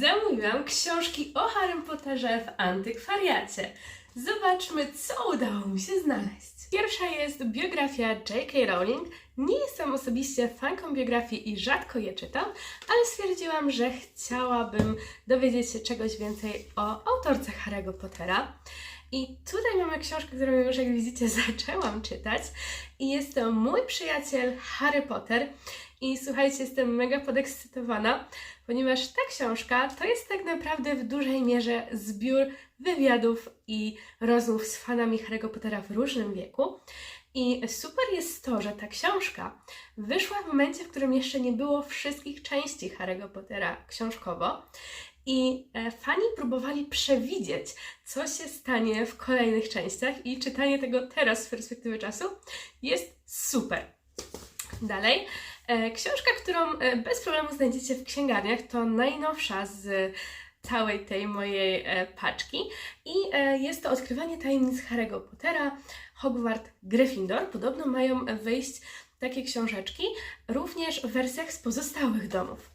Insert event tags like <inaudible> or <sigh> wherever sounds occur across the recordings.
zamówiłam książki o Harrym Potterze w antykwariacie. Zobaczmy, co udało mi się znaleźć. Pierwsza jest biografia J.K. Rowling. Nie jestem osobiście fanką biografii i rzadko je czytam, ale stwierdziłam, że chciałabym dowiedzieć się czegoś więcej o autorce Harry'ego Pottera. I tutaj mamy książkę, którą już jak widzicie <laughs> zaczęłam czytać i jest to Mój przyjaciel Harry Potter. I słuchajcie, jestem mega podekscytowana, ponieważ ta książka to jest tak naprawdę w dużej mierze zbiór wywiadów i rozmów z fanami Harry'ego Pottera w różnym wieku. I super jest to, że ta książka wyszła w momencie, w którym jeszcze nie było wszystkich części Harry'ego Pottera książkowo. I e, fani próbowali przewidzieć, co się stanie w kolejnych częściach, i czytanie tego teraz z perspektywy czasu jest super. Dalej, e, książka, którą e, bez problemu znajdziecie w księgarniach, to najnowsza z całej tej mojej paczki i jest to Odkrywanie tajemnic Harry'ego Pottera, Hogwart, Gryffindor. Podobno mają wyjść takie książeczki również w wersjach z pozostałych domów.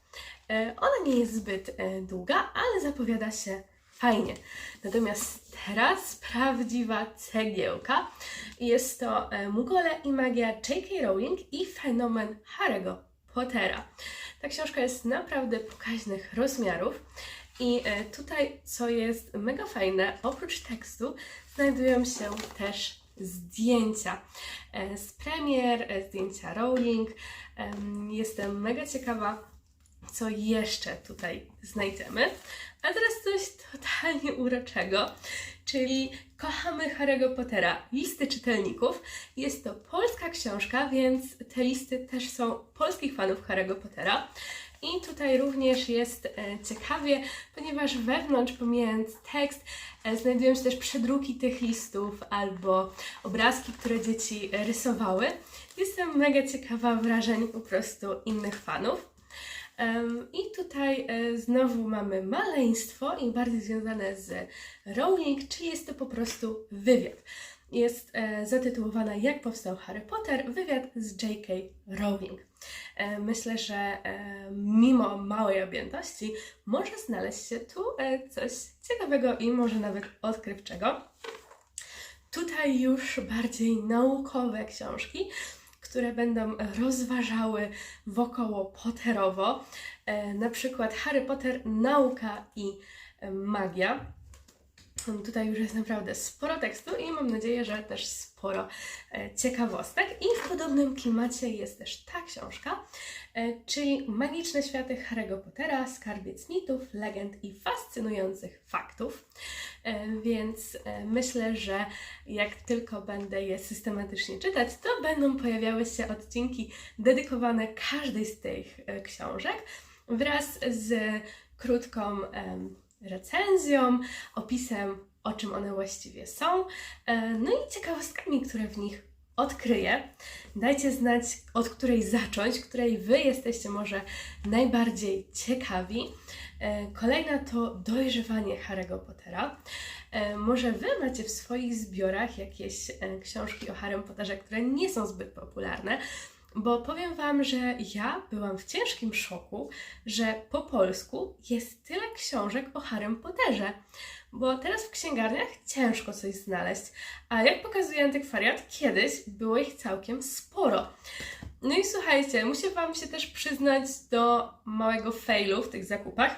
E, Ona nie jest zbyt e, długa, ale zapowiada się fajnie. Natomiast teraz prawdziwa cegiełka. Jest to e, Mugole i magia J.K. Rowling i fenomen Harry'ego Pottera. Ta książka jest naprawdę pokaźnych rozmiarów. I tutaj, co jest mega fajne, oprócz tekstu znajdują się też zdjęcia e, z premier, e, zdjęcia Rowling. Em, Jestem mega ciekawa, co jeszcze tutaj znajdziemy. A teraz coś totalnie uroczego, czyli Kochamy Harry'ego Pottera, listy czytelników. Jest to polska książka, więc te listy też są polskich fanów Harry'ego Pottera. I tutaj również jest e, ciekawie, ponieważ wewnątrz, pomijając tekst, e, znajdują się też przedruki tych listów albo obrazki, które dzieci rysowały. Jestem mega ciekawa wrażeń po prostu innych fanów. I tutaj e, znowu mamy maleństwo i bardziej związane z Rowling, czyli jest to po prostu wywiad. Jest e, zatytułowana Jak powstał Harry Potter? Wywiad z J.K. Rowling. E, myślę, że e, mimo małej objętości może znaleźć się tu coś ciekawego i może nawet odkrywczego. Tutaj już bardziej naukowe książki, które będą rozważały wokoło Potterowo, na przykład Harry Potter, nauka i magia. Tutaj już jest naprawdę sporo tekstu i mam nadzieję, że też sporo e, ciekawostek. I w podobnym klimacie jest też ta książka, e, czyli Magiczne światy Harry'ego Pottera, Skarbiec mitów, legend i fascynujących faktów. E, Więc myślę, że jak tylko będę je systematycznie czytać, to będą pojawiały się odcinki dedykowane każdej z tych książek wraz z krótką recenzją, opisem, o czym one właściwie są, e, no i ciekawostkami, które w nich odkryję. Dajcie znać, od której zacząć, której Wy jesteście może najbardziej ciekawi. E, Kolejna to dojrzewanie Harry'ego Pottera. E, Może Wy macie w swoich zbiorach jakieś książki o Harrym Potterze, które nie są zbyt popularne, bo powiem Wam, że ja byłam w ciężkim szoku, że po polsku jest tyle książek o Harrym Potterze. Bo teraz w księgarniach ciężko coś znaleźć, a jak pokazuje antykwariat, kiedyś było ich całkiem sporo. No i słuchajcie, muszę Wam się też przyznać do małego failu w tych zakupach,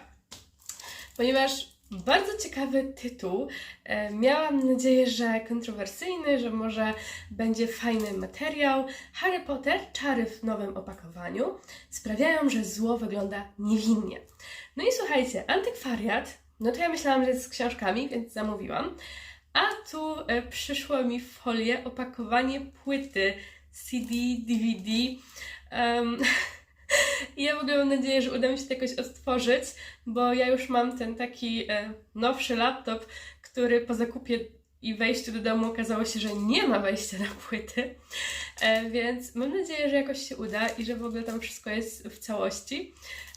ponieważ bardzo ciekawy tytuł. E, Miałam nadzieję, że kontrowersyjny, że może będzie fajny materiał. Harry Potter, czary w nowym opakowaniu sprawiają, że zło wygląda niewinnie. No i słuchajcie, antykwariat, no to ja myślałam, że jest z książkami, więc zamówiłam. A tu e, przyszło mi w folię opakowanie płyty CD, DVD. Em, <laughs> I ja w ogóle mam nadzieję, że uda mi się to jakoś odtworzyć, bo ja już mam ten taki e, nowszy laptop, który po zakupie i wejściu do domu okazało się, że nie ma wejścia na płyty. E, więc mam nadzieję, że jakoś się uda i że w ogóle tam wszystko jest w całości.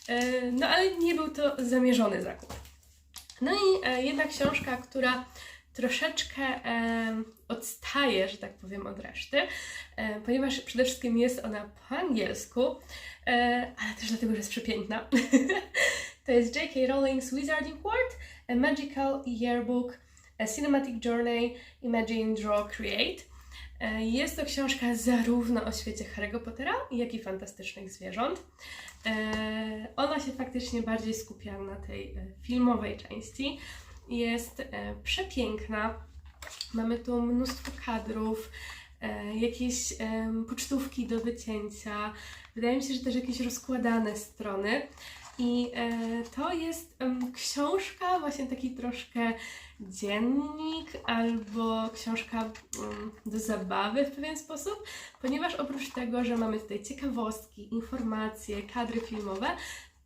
E, no ale nie był to zamierzony zakup. No i jedna książka, która troszeczkę e, odstaje, że tak powiem, od reszty, e, ponieważ przede wszystkim jest ona po angielsku, e, ale też dlatego, że jest przepiękna. <laughs> To jest J.K. Rowling's Wizarding World, A Magical Yearbook, A Cinematic Journey, Imagine, Draw, Create. Jest to książka zarówno o świecie Harry'ego Pottera, jak i fantastycznych zwierząt. Ona się faktycznie bardziej skupia na tej e, filmowej części. Jest e, przepiękna. Mamy tu mnóstwo kadrów, e, jakieś em, pocztówki do wycięcia. Wydaje mi się, że też jakieś rozkładane strony. I e, to jest książka, właśnie taki troszkę dziennik albo książka do zabawy w pewien sposób, ponieważ oprócz tego, że mamy tutaj ciekawostki, informacje, kadry filmowe,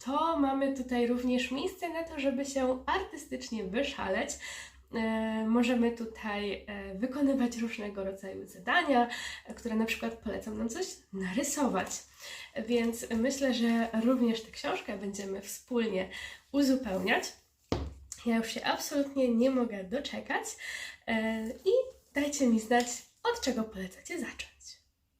to mamy tutaj również miejsce na to, żeby się artystycznie wyszaleć. E, Możemy tutaj e, wykonywać różnego rodzaju zadania, które na przykład polecam nam coś narysować. Więc myślę, że również tę książkę będziemy wspólnie uzupełniać. Ja już się absolutnie nie mogę doczekać e, i dajcie mi znać, od czego polecacie zacząć.